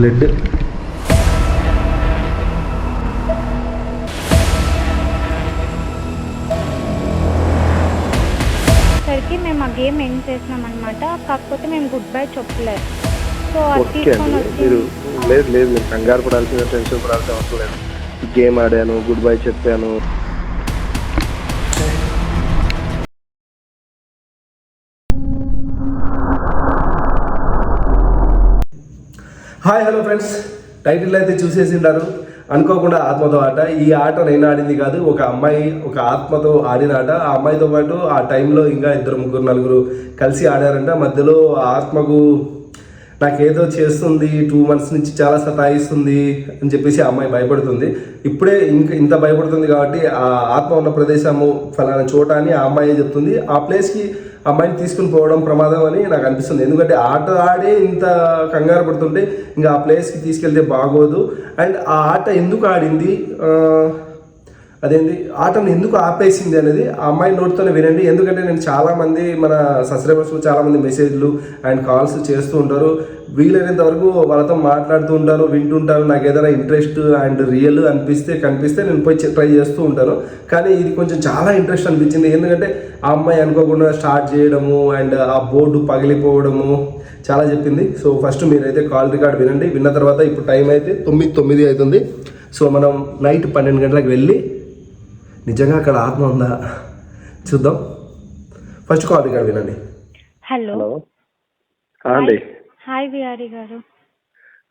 Blood. సరికి మేము ఆ గేమ్ ఎండ్ చేసినాం అనమాట కాకపోతే మేము గుడ్ బై చెప్పలేదు సో అది ఓకే తీసుకొని అండి వచ్చి మీరు లేదు లేదు మీరు కంగారు పడాల్సిన టెన్షన్ పడాల్సిన అవసరం లేదు. గేమ్ ఆడాను గుడ్ బై చెప్పాను. హాయ్ హలో ఫ్రెండ్స్ టైటిల్ అయితే చూసేసి ఉంటారు అనుకోకుండా ఆత్మతో ఆట. ఈ ఆట నేను ఆడింది కాదు. ఒక అమ్మాయి ఒక ఆత్మతో ఆడిన ఆట ఆ అమ్మాయితో పాటు ఆ టైంలో ఇంకా ఇద్దరు ముగ్గురు నలుగురు కలిసి ఆడారంట. మధ్యలో ఆ ఆత్మకు నాకేదో చేస్తుంది టూ మంత్స్ నుంచి చాలా సతాయిస్తుంది అని చెప్పేసి ఆ అమ్మాయి భయపడుతుంది. ఇప్పుడే ఇంకా ఇంత భయపడుతుంది కాబట్టి ఆ ఆత్మ ఉన్న ప్రదేశము ఫలానా చోట అని ఆ అమ్మాయి చెప్తుంది. ఆ ప్లేస్కి అమ్మాయిని తీసుకుని పోవడం ప్రమాదం అని నాకు అనిపిస్తుంది. ఎందుకంటే ఆట ఆడే ఇంత కంగారు పడుతుంటే ఇంకా ఆ ప్లేస్కి తీసుకెళ్తే బాగోదు. అండ్ ఆ ఆట ఎందుకు ఆడింది? అదేంది? అదేంటి ఆటను ఎందుకు ఆపేసింది అనేది ఆ అమ్మాయి నోటితోనే వినండి. ఎందుకంటే నేను చాలామంది మన సబ్స్క్రైబర్స్ చాలామంది మెసేజ్లు అండ్ కాల్స్ చేస్తూ ఉంటారు. వీలైనంత వరకు వాళ్ళతో మాట్లాడుతూ ఉంటారు వింటుంటారు. నాకు ఏదైనా ఇంట్రెస్ట్ అండ్ రియల్ అనిపిస్తే కనిపిస్తే నేను పోయి ట్రై చేస్తూ ఉంటాను కానీ ఇది కొంచెం చాలా ఇంట్రెస్ట్ అనిపించింది. ఎందుకంటే ఆ అమ్మాయి అనుకోకుండా స్టార్ట్ చేయడము అండ్ ఆ బోర్డు పగిలిపోవడము చాలా చెప్పింది. సో ఫస్ట్ మీరైతే కాల్ రికార్డ్ వినండి. విన్న తర్వాత ఇప్పుడు టైం అయితే తొమ్మిది తొమ్మిది అవుతుంది. సో మనం నైట్ పన్నెండు గంటలకు వెళ్ళి నిజంగా అక్కడ ఆత్మ ఉందా? చూద్దాం. ఫస్ట్ కాల్ రికార్డ్ వినండి. హలో. హలో. అండి హాయ్ విహారీ గారు.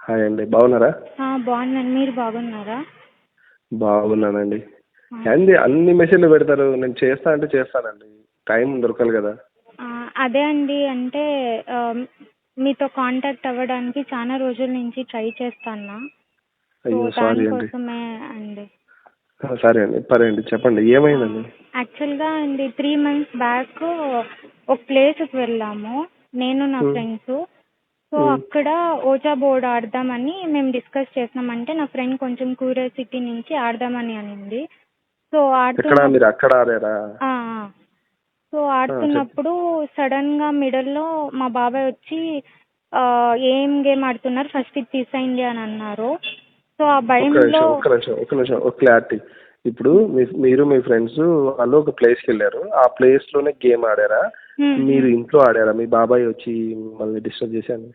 హాయ్ అండి. బాగున్నారా? ఆ, బాగున్నాను. మీరు బాగున్నారా? బాగున్నానండి. అండి అన్ని మెసేజ్లు పెడతారు. నేను చేస్తా అంటే చేస్తానండి. టైం దొరకాలి కదా. అదే అండి. అంటే మీతో కాంటాక్ట్ అవ్వడానికి చాలా రోజుల నుంచి ట్రై చేస్తానా సో అయ్యో సారీ అండి. దానికోసమే అండి. సరే అండి. సరే అండి చెప్పండి. ఏమైందండి? యాక్చువల్గా అండి త్రీ మంత్స్ బ్యాక్ ఒక ప్లేస్కి వెళ్ళాము. నేను నా ఫ్రెండ్స్. సో అక్కడ ఓజా బోర్డ్ ఆడదామని మేము డిస్కస్ చేసినామంటే నా ఫ్రెండ్ కొంచెం క్యూరియాసిటీ నుంచి ఆడదామని అనింది. సో ఎక్కడ? ఆడుతున్న మీరు అక్కడ ఆడారా? ఆ, ఆ. సో ఆడుతున్నప్పుడు సడన్గా మిడిల్లో మా బాబాయ్ వచ్చి ఆ, ఏం గేమ్ ఆడుతున్నారు? ఫస్ట్ ఇది తీసేయండి అని అన్నారు. సో ఆ భయంలో నిమిషం ఒక్క నిమిషం ఒక్క నిమిషం ఒక క్లారిటీ ఇప్పుడు మీ- మీరు మీ ఫ్రెండ్స్ వాళ్ళు ఒక ప్లేస్కి వెళ్ళారు. ఆ ప్లేస్లోనే గేమ్ ఆడారా? మీరు ఇంట్లో ఆడారా? మీ బాబాయ్ వచ్చి మిమ్మల్ని డిస్టర్బ్ చేశాను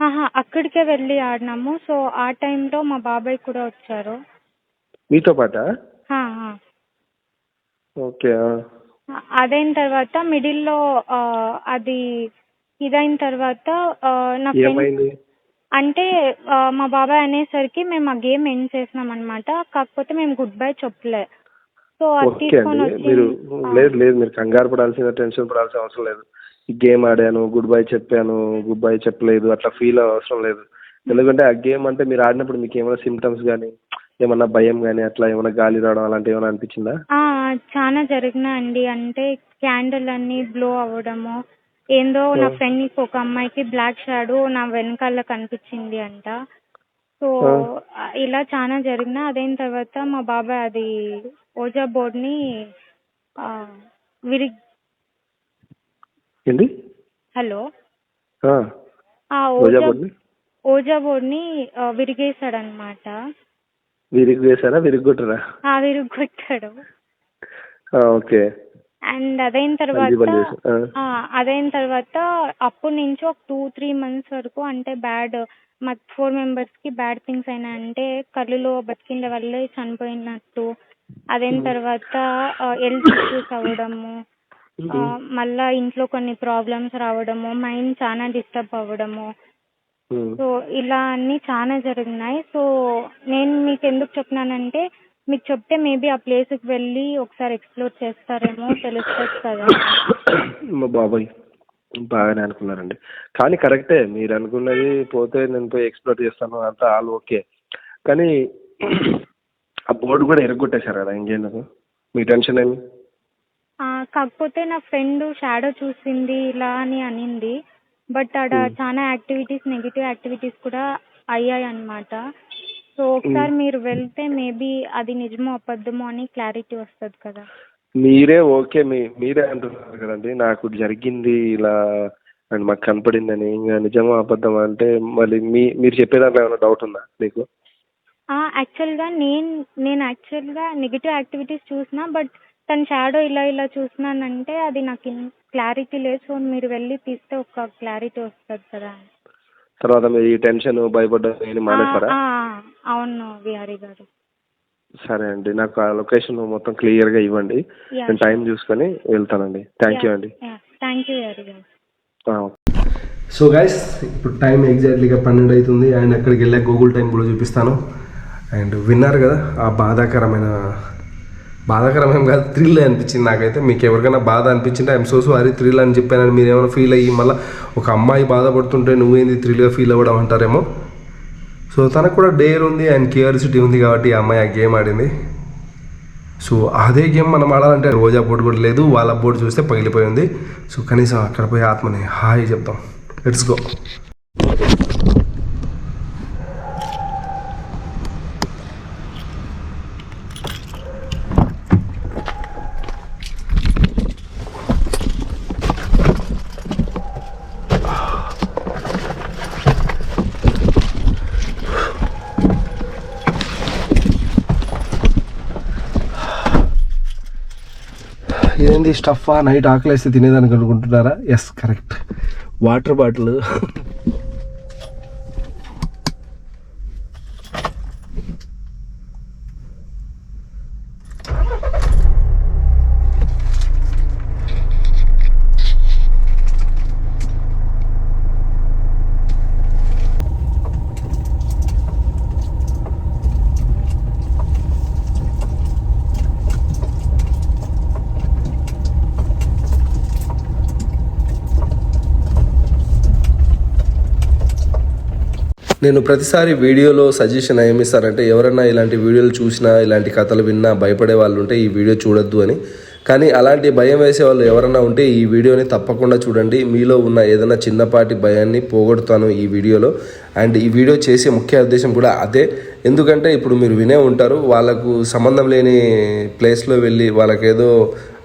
ఆహా అక్కడికే వెళ్ళి ఆడినాము. సో ఆ టైంలో మా బాబాయ్ కూడా వచ్చారు. మీతో పాటా. ఓకే ఆ. అదైన తర్వాత మిడిల్లో ఆ, అది ఇదైన తర్వాత ఆ, నా ఫ్రెండ్ ఏమైంది? అంటే మా బాబాయ్ అనేసరికి మేము ఆ గేమ్ ఎండ్ చేసినాం అనమాట కాకపోతే మేము గుడ్ బై చెప్పలే. సో అది ఓకే తీసుకొని అండి వచ్చి మీరు లేదు లేదు మీరు కంగారు పడాల్సిన టెన్షన్ పడాల్సిన అవసరం లేదు. ఈ గేమ్ ఆడాను గుడ్ బై చెప్పాను గుడ్ బై చెప్పలేదు అట్లా ఫీల్ అవసరం లేదు. ఎందుకంటే ఆ గేమ్ అంటే మీరు ఆడినప్పుడు మీకు ఏమైనా సిమ్టమ్స్ కానీ ఏమన్నా భయం కానీ అట్లా ఏమైనా గాలి రావడం అలాంటి ఏమైనా అనిపించిందా? ఆ, చాలా జరిగినాయండి. అంటే క్యాండిల్ అన్ని బ్లో అవ్వడము ఏందో నా. ఫ్రెండ్ ఒక అమ్మాయికి బ్లాక్ షాడో నా వెనకాల కనిపించింది అంట. సో. ఇలా చాలా జరిగిన అదైన తర్వాత మా బాబాయ్ అది ఓజా బోర్డ్ని విరి ఏంటి హలో? ఓజా ఓజా బోర్డ్ని? విరిగేశాడనమాట. విరిగి వేసారా విరిగొట్టరా? ఆ విరిగొట్టాడు. ఓకే. అండ్ అదైన తర్వాత చేశారు. ఆ. అదైన తర్వాత అప్పటి నుంచి ఒక టూ త్రీ మంత్స్ వరకు అంటే బ్యాడ్ మా ఫోర్ మెంబర్స్కి బ్యాడ్ థింగ్స్ అయినా అంటే కళ్ళులో బతికింద వల్లే చనిపోయినట్టు. అదైన తర్వాత హెల్త్ ఇష్యూస్ అవ్వడము ఆ, మళ్ళా ఇంట్లో కొన్ని ప్రాబ్లమ్స్ రావడము మైండ్ చాలా డిస్టర్బ్ అవ్వడము. ఉమ్. సో ఇలా అన్ని చాలా జరిగినాయి. సో నేను మీకు ఎందుకు చెప్తున్నానంటే మీకు చెప్తే మేబీ ఆ ప్లేస్కి వెళ్ళి ఒకసారి ఎక్స్ప్లోర్ చేస్తారేమో తెలుస్తుంది కదా. మా బాబాయ్ బాగానే అనుకున్నారండి. కానీ కరెక్టే మీరు అనుకున్నది పోతే నేను పోయి ఎక్స్ప్లోర్ చేస్తాను అంతా ఆల్ ఓకే. కానీ ఆ బోర్డు కూడా ఎరగొట్టేశారు కదా ఇంకేందుకు మీ టెన్షన్ ఏమి కాకపోతే నా ఫ్రెండ్ షాడో చూసింది ఇలా అని అనింది. బట్ ఆడ చాలా యాక్టివిటీస్ నెగిటివ్ యాక్టివిటీస్ కూడా అయ్యాయి అన్నమాట సో ఒకసారి మీరు వెళ్తే మేబీ అది నిజమో అబద్ధమో అని క్లారిటీ వస్తుంది కదా. మీరే ఓకే మీ మీరే అంటున్నారు కదండి. నాకు జరిగింది ఇలా అండ్ మాకు కనపడిందని. ఇంకా నిజమా అబద్ధమా అంటే మళ్ళీ మీ మీరు చెప్పే దాంట్లో ఏమైనా డౌట్ ఉందా మీకు? యాక్చువల్గా నేను నేను యాక్చువల్గా నెగిటివ్ యాక్టివిటీస్ చూసిన బట్ తన షాడో ఇలా ఇలా చూస్తున్నానంటే అది నాకు క్లారిటీ లేదు. సో మీరు వెళ్ళి తీస్తే ఒక క్లారిటీ వస్తుంది కదా తర్వాత మీరు ఈ టెన్షన్ భయపడ్డం ఏమి మానేస్తారా అవును విహారీ గారు. సరే అండి నాకు ఆ లొకేషన్ మొత్తం క్లియర్గా ఇవ్వండి. నేను టైం చూసుకొని వెళ్తానండి. థ్యాంక్ యూ అండి. థ్యాంక్ యూ విహారీ గారు. సో గైస్ ఇప్పుడు టైం ఎగ్జాక్ట్లీగా పన్నెండు అవుతుంది అండ్ అక్కడికి వెళ్ళే గూగుల్ టైం కూడా చూపిస్తాను. అండ్ విన్నారు కదా ఆ బాధాకరమైన బాధాకరమేం కాదు థ్రిల్ అనిపించింది నాకైతే. మీకు ఎవరికైనా బాధ అనిపించింటే ఐఎమ్ సో సారీ థ్రిల్ అని చెప్పానని మీరు ఏమైనా ఫీల్ అయ్యి మళ్ళీ ఒక అమ్మాయి బాధపడుతుంటే నువ్వేంది థ్రిల్గా ఫీల్ అవ్వడం అంటారేమో? సో తనకు కూడా డేర్ ఉంది అండ్ క్యూరియాసిటీ ఉంది కాబట్టి ఆ అమ్మాయి ఆ గేమ్ ఆడింది. సో అదే గేమ్ మనం ఆడాలంటే రోజా బోర్డు కూడా లేదు వాళ్ళ బోర్డు చూస్తే పగిలిపోయి ఉంది. సో కనీసం అక్కడ పోయి ఆత్మని హాయ్ చెప్తాం. Let's go. ఏంది స్టఫ్ నైట్ ఆకలేస్తే తినేదానికి అనుకుంటున్నారా? ఎస్ కరెక్ట్ వాటర్ బాటిల్ నేను ప్రతిసారి వీడియోలో సజెషన్ ఏమిస్తారంటే ఎవరైనా ఇలాంటి వీడియోలు చూసినా ఇలాంటి కథలు విన్నా భయపడే వాళ్ళు ఉంటే ఈ వీడియో చూడొద్దు అని. కానీ అలాంటి భయం వేసే వాళ్ళు ఎవరైనా ఉంటే ఈ వీడియోని తప్పకుండా చూడండి. మీలో ఉన్న ఏదైనా చిన్నపాటి భయాన్ని పోగొడతాను ఈ వీడియోలో. అండ్ ఈ వీడియో చేసే ముఖ్య ఉద్దేశం కూడా అదే. ఎందుకంటే ఇప్పుడు మీరు వినే ఉంటారు వాళ్ళకు సంబంధం లేని ప్లేస్లో వెళ్ళి వాళ్ళకేదో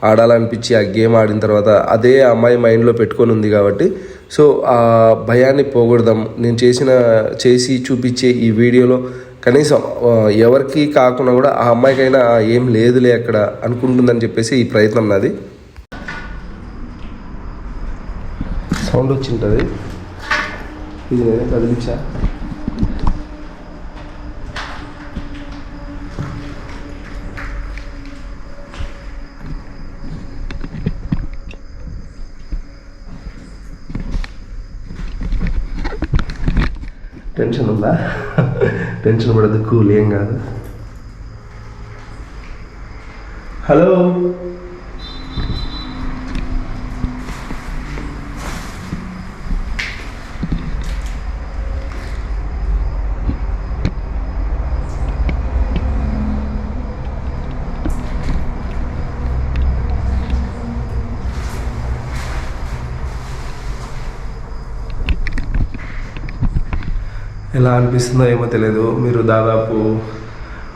ఆడాలనిపించి ఆ గేమ్ ఆడిన తర్వాత అదే ఆ అమ్మాయి మైండ్లో పెట్టుకొని ఉంది కాబట్టి. సో ఆ భయాన్ని పోగొడదాం. నేను చేసిన చేసి చూపించే ఈ వీడియోలో కనీసం ఎవరికి కాకుండా కూడా ఆ అమ్మాయికైనా ఏం లేదులే అక్కడ అనుకుంటుందని చెప్పేసి ఈ ప్రయత్నం నాది. సౌండ్ వచ్చింటుంది. ఇది నేనే కదిలించా టెన్షన్ ఉందా టెన్షన్ పడద్దు కూల్ ఏం కాదు ఎలా అనిపిస్తుందో ఏమో తెలియదు మీరు దాదాపు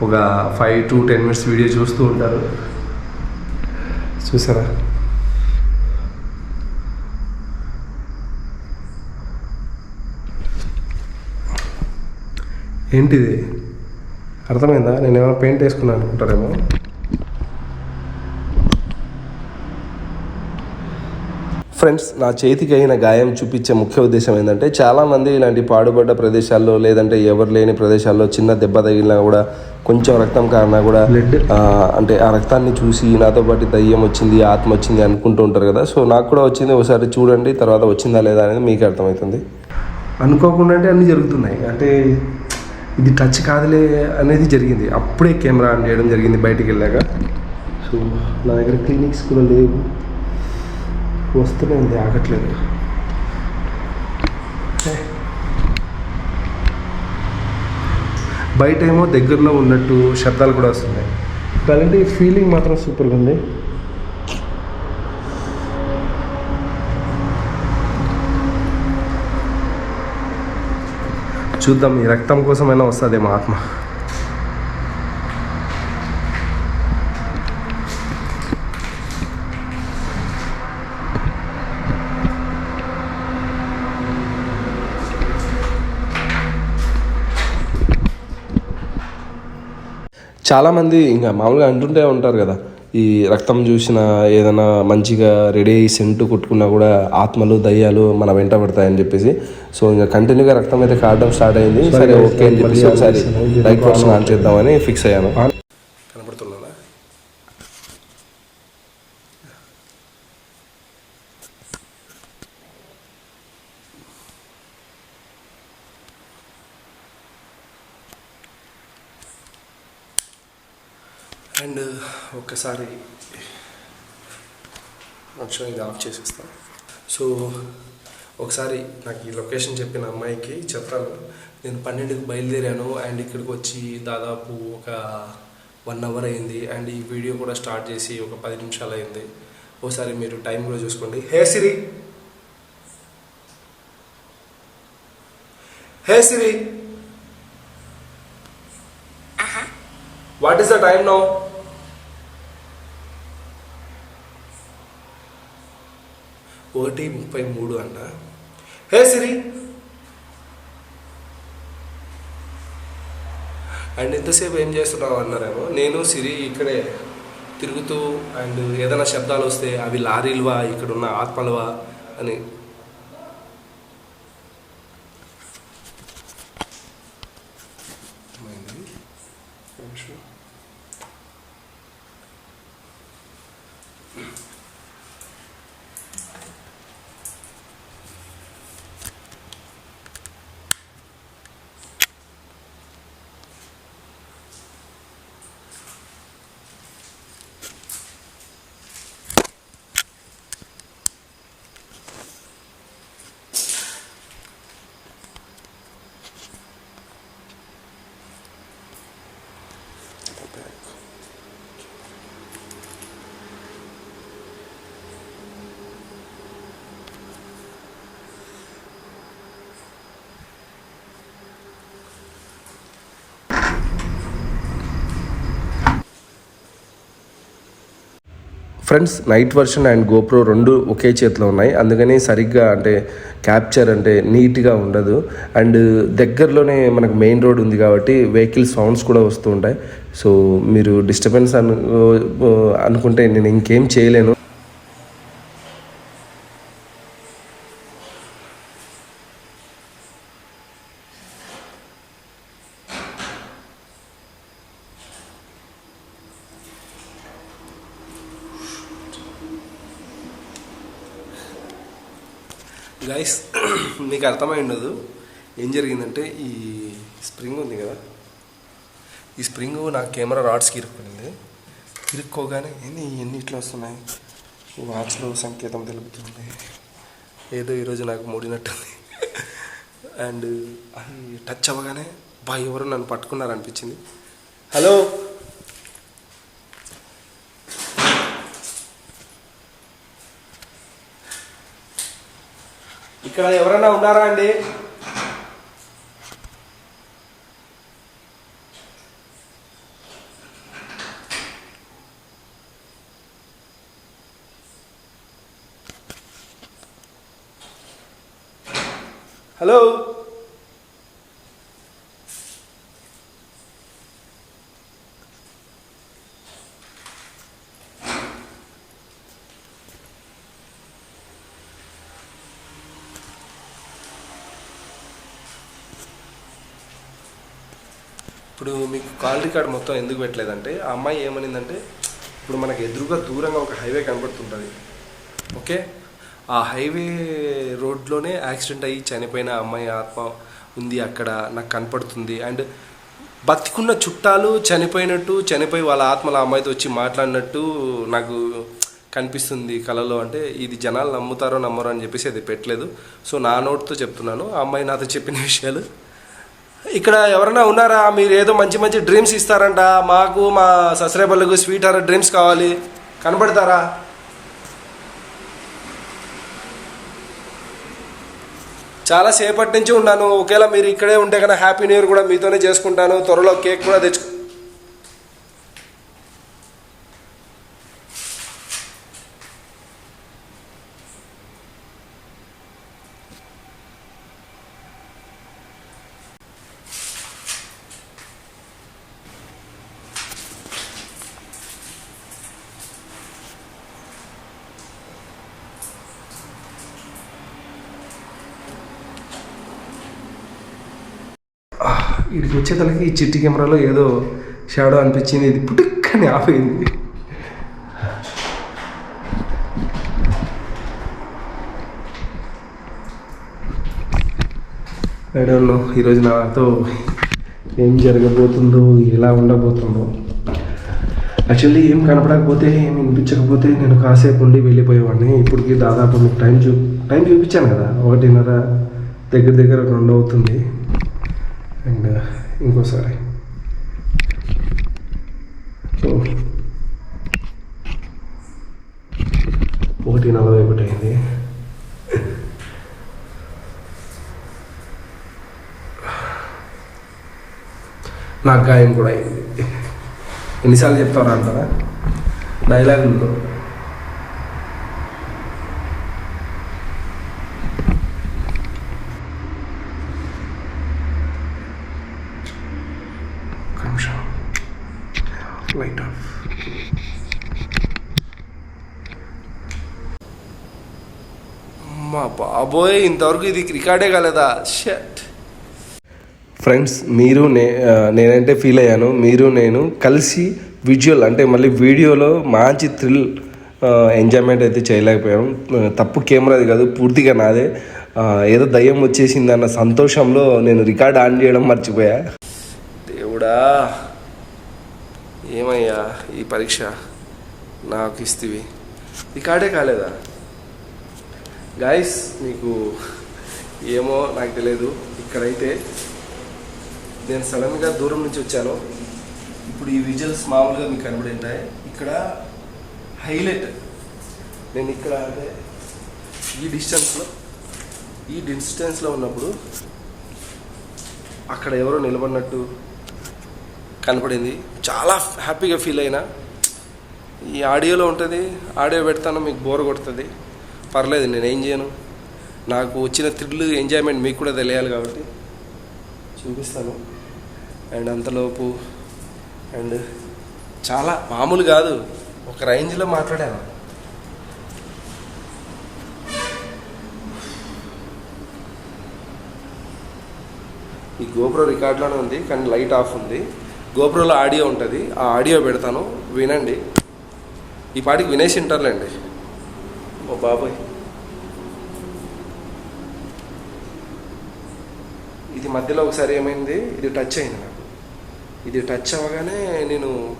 ఒక five to ten minutes video చూస్తూ ఉంటారు. చూసారా? ఏంటిది? అర్థమైందా? నేను ఏమైనా పెయింట్ వేసుకున్నాను అనుకుంటారేమో. ఫ్రెండ్స్ నా చేతికి అయిన గాయం చూపించే ముఖ్య ఉద్దేశం ఏంటంటే చాలామంది ఇలాంటి పాడుపడ్డ ప్రదేశాల్లో లేదంటే ఎవరు లేని ప్రదేశాల్లో చిన్న దెబ్బ తగిలినా కూడా కొంచెం రక్తం కారినా కూడా అంటే ఆ రక్తాన్ని చూసి నాతో పాటు దయ్యం వచ్చింది ఆత్మ వచ్చింది అనుకుంటూ ఉంటారు కదా. సో నాకు కూడా వచ్చింది ఒకసారి చూడండి తర్వాత వచ్చిందా లేదా అనేది మీకు అర్థమవుతుంది. అనుకోకుండా అంటే అన్నీ జరుగుతున్నాయి. అంటే ఇది టచ్ కాదులే అనేది జరిగింది. అప్పుడే కెమెరా ఆన్ చేయడం జరిగింది బయటికి వెళ్ళాక. సో నా దగ్గర క్లినిక్స్ కూడా లేవు. వస్తూనే ఉంది ఆగట్లేదు. బయట ఏమో దగ్గరలో ఉన్నట్టు శబ్దాలు కూడా వస్తున్నాయి. అలాంటి ఫీలింగ్ మాత్రం సూపర్గా ఉంది. చూద్దాం ఈ రక్తం కోసమైనా వస్తుందేమో ఆత్మ. చాలామంది ఇంకా మామూలుగా అంటుంటే ఉంటారు కదా ఈ రక్తం చూసిన ఏదైనా మంచిగా రెడీ అయ్యి సెంటు కొట్టుకున్నా కూడా ఆత్మలు దయ్యాలు మన వెంట పడతాయని చెప్పేసి. సో ఇంకా కంటిన్యూగా రక్తం అయితే కారడం స్టార్ట్ అయింది. సరే ఓకే అని చెప్పేసి ఒకసారి లైట్ వర్షన్ ఆన్ చేద్దామని ఫిక్స్ అయ్యాను కనపడుతున్నా అండ్ ఒక్కసారి కొంచెం ఇది ఆఫ్ చేసేస్తాను సో ఒకసారి నాకు ఈ లొకేషన్ చెప్పిన అమ్మాయికి చెప్తాను నేను పన్నెండుకి బయలుదేరాను అండ్ ఇక్కడికి వచ్చి దాదాపు ఒక వన్ అవర్ అయింది అండ్ ఈ వీడియో కూడా స్టార్ట్ చేసి ఒక పది నిమిషాలు అయింది. ఒకసారి మీరు టైం కూడా చూసుకోండి. Hey Siri hey Siri what is the time now ఒకటి ముప్పై మూడు అంట. హే సిరి. అండ్ ఇంతసేపు ఏం చేస్తున్నావు అన్నారేమో. నేను సిరి ఇక్కడే తిరుగుతూ అండ్ ఏదైనా శబ్దాలు వస్తే అవి లారీలువా ఇక్కడ ఉన్న ఆత్మలువా అని ఏమైంది? ఒక నిమిషం. Friends night version and GoPro రెండు ఒకే చేతిలో ఉన్నాయి. అందుకని సరిగ్గా అంటే క్యాప్చర్ అంటే నీట్గా ఉండదు. అండ్ దగ్గరలోనే మనకు మెయిన్ రోడ్ ఉంది కాబట్టి వెహికల్ సౌండ్స్ కూడా వస్తూ ఉంటాయి. సో మీరు డిస్టర్బెన్స్ అను అనుకుంటే నేను ఇంకేం చేయలేను. గైస్ మీకు అర్థమై ఉండదు ఏం జరిగిందంటే ఈ స్ప్రింగ్ ఉంది కదా. ఈ స్ప్రింగ్ నా కెమెరా రాడ్స్కి ఇరుక్కునింది. ఇరుక్కోగానే ఏంది ఎన్ని ఇట్లా వస్తున్నాయి? వాచ్లో సంకేతం తెలుపుతుంది. ఏదో ఈరోజు నాకు మూడినట్టుంది. అండ్ అది టచ్ అవ్వగానే బా ఎవరు నన్ను పట్టుకున్నారు అనిపించింది హలో? ఇక్కడ ఎవరైనా ఉన్నారా అండి? హలో ఇప్పుడు మీకు కాల్ రికార్డ్ మొత్తం ఎందుకు పెట్టలేదంటే ఆ అమ్మాయి ఏమనిందంటే ఇప్పుడు మనకు ఎదురుగా దూరంగా ఒక హైవే కనబడుతుంటుంది. ఓకే? ఆ హైవే రోడ్లోనే యాక్సిడెంట్ అయ్యి చనిపోయిన అమ్మాయి ఆత్మ ఉంది అక్కడ నాకు కనపడుతుంది. అండ్ బతికున్న చుట్టాలు చనిపోయినట్టు చనిపోయి వాళ్ళ ఆత్మల అమ్మాయితో వచ్చి మాట్లాడినట్టు నాకు కనిపిస్తుంది కళలో. అంటే ఇది జనాలు నమ్ముతారో నమ్మరో అని చెప్పేసి అది పెట్టలేదు. సో నా నోట్తో చెప్తున్నాను. ఆ అమ్మాయి నాతో చెప్పిన విషయాలు ఇక్కడ ఎవరైనా ఉన్నారా? మీరు ఏదో మంచి మంచి డ్రీమ్స్ ఇస్తారంట. మాకు మా ససరేబళ్ళకు స్వీట్ హార్ డ్రీమ్స్ కావాలి. కనబడతారా? చాలా సేపటి నుంచి ఉన్నాను. ఒకవేళ మీరు ఇక్కడే ఉంటే కన్నా హ్యాపీ న్యూ ఇయర్ కూడా మీతోనే చేసుకుంటాను. త్వరలో కేక్ కూడా తెచ్చు వచ్చేతలకి ఈ చిట్టి కెమెరాలో ఏదో షాడో అనిపించింది. ఇది పుట్టుక్కని ఆఫ్ అయింది ఐ డోంట్ నో ఈరోజు నాతో ఏం జరగబోతుందో ఎలా ఉండబోతుందో. యాక్చువల్లీ ఏం కనపడకపోతే ఏం వినిపించకపోతే నేను కాసేపు ఉండి వెళ్ళిపోయేవాడిని. ఇప్పటికి దాదాపు మీకు టైం చూ టైం చూపించాను కదా. ఒకటిన్నర దగ్గర దగ్గర రెండు అవుతుంది. అండ్ ఇంకోసారి. సో ఒకటి నలభై ఒకటి అయింది. నాకు గాయం కూడా అయింది. ఎన్నిసార్లు చెప్తారా అంటారా డైలాగుల్లో ఒక్క నిమిషం లైట్ ఆఫ్ మా బాబోయ్ ఇంతవరకు ఇది రికార్డే కాలేదా? షట్ ఫ్రెండ్స్ మీరు నే నేనంటే ఫీల్ అయ్యాను. మీరు నేను కలిసి విజువల్ అంటే మళ్ళీ వీడియోలో మంచి థ్రిల్ ఎంజాయ్మెంట్ అయితే చేయలేకపోయాం. తప్పు కెమెరాది కాదు పూర్తిగా నాదే. ఏదో దయ్యం వచ్చేసింది అన్న సంతోషంలో నేను రికార్డ్ ఆన్ చేయడం మర్చిపోయా. దేవుడా ఏమయ్యా ఈ పరీక్ష? నాకు ఇస్తేవి. రికార్డే కాలేదా? గాయస్ మీకు ఏమో నాకు తెలియదు ఇక్కడైతే నేను సడన్గా దూరం నుంచి వచ్చాను. ఇప్పుడు ఈ విజువల్స్ మామూలుగా మీకు కనబడి ఉంటాయి ఇక్కడ హైలైట్ నేను ఇక్కడ అంటే ఈ డిస్టెన్స్లో ఈ డిస్టెన్స్లో ఉన్నప్పుడు అక్కడ ఎవరో నిలబడినట్టు కనపడింది. చాలా హ్యాపీగా ఫీల్ అయినా. ఈ ఆడియోలో ఉంటుంది ఆడియో పెడతాను మీకు బోర్ కొడుతుంది. పర్లేదు నేను ఏం చేయను. నాకు వచ్చిన థ్రిల్ ఎంజాయ్మెంట్ మీకు కూడా తెలియాలి కాబట్టి చూపిస్తాను. అండ్ అంతలోపు అండ్ చాలా మామూలు కాదు ఒక రేంజ్లో మాట్లాడాను. ఈ గోప్రో రికార్డ్లోనే ఉంది కానీ లైట్ ఆఫ్ ఉంది. గోప్రోలో ఆడియో ఉంటుంది ఆ ఆడియో పెడతాను వినండి. ఈ పాటికి వినేసి ఉంటారులేండి. ఓ బాబోయ్ ఇది మధ్యలో ఒకసారి ఏమైంది? ఇది టచ్ అయింది నాకు. ఇది టచ్ అవ్వగానే నేను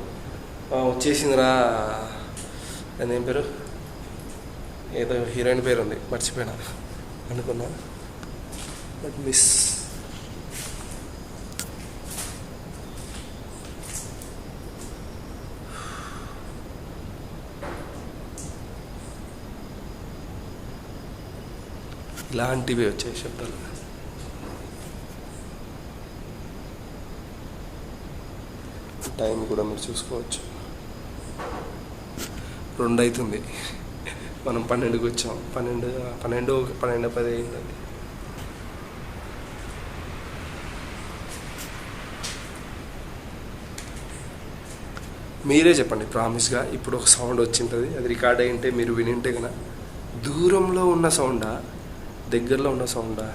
వచ్చేసిందిరా. అది ఏం పేరు? ఏదో హీరోయిన్ పేరు ఉంది మర్చిపోయినా. అనుకున్నా. But miss. ఇలాంటివి వచ్చాయి శబ్దాలు. టైం కూడా మీరు చూసుకోవచ్చు. రెండు అవుతుంది మనం పన్నెండుకి వచ్చాం. పన్నెండు పన్నెండు పన్నెండు పది అయిందండి. మీరే చెప్పండి ప్రామిస్గా ఇప్పుడు ఒక సౌండ్ వచ్చింటుంది అది రికార్డ్ అయి ఉంటే మీరు వినింటే కనుక దూరంలో ఉన్న సౌండా దగ్గరలో ఉన్న సౌండా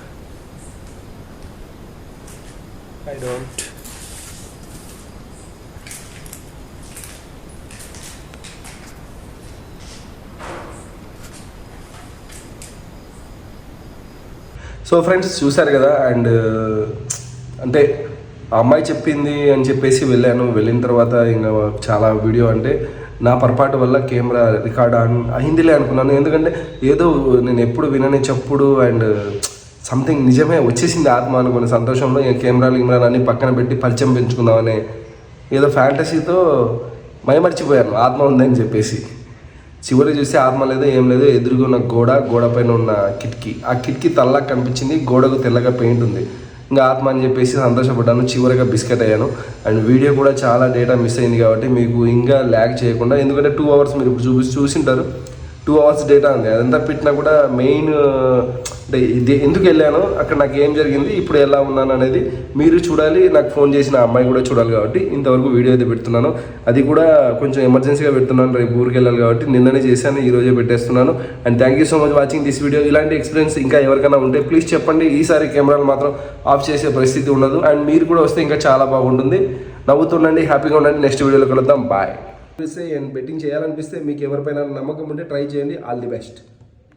ఐ డోంట్ సో ఫ్రెండ్స్ చూశారు కదా అండ్ అంటే ఆ అమ్మాయి చెప్పింది అని చెప్పేసి వెళ్ళాను. వెళ్ళిన తర్వాత ఇంకా చాలా వీడియో అంటే నా పొరపాటు వల్ల కెమెరా రికార్డ్ ఆన్ అయిందిలే అనుకున్నాను. ఎందుకంటే ఏదో నేను ఎప్పుడు వినని చెప్పుడు అండ్ సంథింగ్ నిజమే వచ్చేసింది ఆత్మ అనుకునే సంతోషంలో. ఇంకా కెమెరాలు గిమెరాలు అన్ని పక్కన పెట్టి పరిచయం పెంచుకుందామని ఏదో ఫ్యాంటసీతో మైమర్చిపోయాను. ఆత్మ ఉందని చెప్పేసి. చివరి చూస్తే ఆత్మ లేదు ఏం లేదు. ఎదురుగున్న గోడ గోడ పైన ఉన్న కిటికీ. ఆ కిటికీ తల్లా కనిపించింది గోడకు తెల్లగా పెయింట్ ఉంది. ఇంకా ఆత్మ అని చెప్పేసి సంతోషపడ్డాను. చివరిగా బిస్కెట్ అయ్యాను. అండ్ వీడియో కూడా చాలా డేటా మిస్ అయింది కాబట్టి మీకు ఇంకా ల్యాగ్ చేయకుండా ఎందుకంటే టూ అవర్స్ మీరు ఇప్పుడు చూసి చూసింటారు. టూ అవర్స్ డేటా ఉంది. అదంతా పెట్టినా కూడా మెయిన్ అంటే ఇది ఎందుకు వెళ్ళాను అక్కడ నాకు ఏం జరిగింది ఇప్పుడు ఎలా ఉన్నాను అనేది మీరు చూడాలి. నాకు ఫోన్ చేసిన అమ్మాయి కూడా చూడాలి కాబట్టి ఇంతవరకు వీడియో అయితే పెడుతున్నాను. అది కూడా కొంచెం ఎమర్జెన్సీగా పెడుతున్నాను. రేపు ఊరికి వెళ్ళాలి కాబట్టి నిన్ననే చేశాను ఈ రోజే పెట్టేస్తున్నాను. And thank you so much watching this video ఇలాంటి ఎక్స్పీరియన్స్ ఇంకా ఎవరికైనా ఉంటే ప్లీజ్ చెప్పండి. ఈసారి కెమెరాలు మాత్రం ఆఫ్ చేసే పరిస్థితి ఉండదు. అండ్ మీరు కూడా వస్తే ఇంకా చాలా బాగుంటుంది. నవ్వుతుండండి హ్యాపీగా ఉండండి. నెక్స్ట్ వీడియోలో కలుద్దాం. బాయ్ అండ్ బెట్టింగ్ చేయాలనిపిస్తే మీకు ఎవరిపైన నమ్మకం ఉంటే ట్రై చేయండి. All the best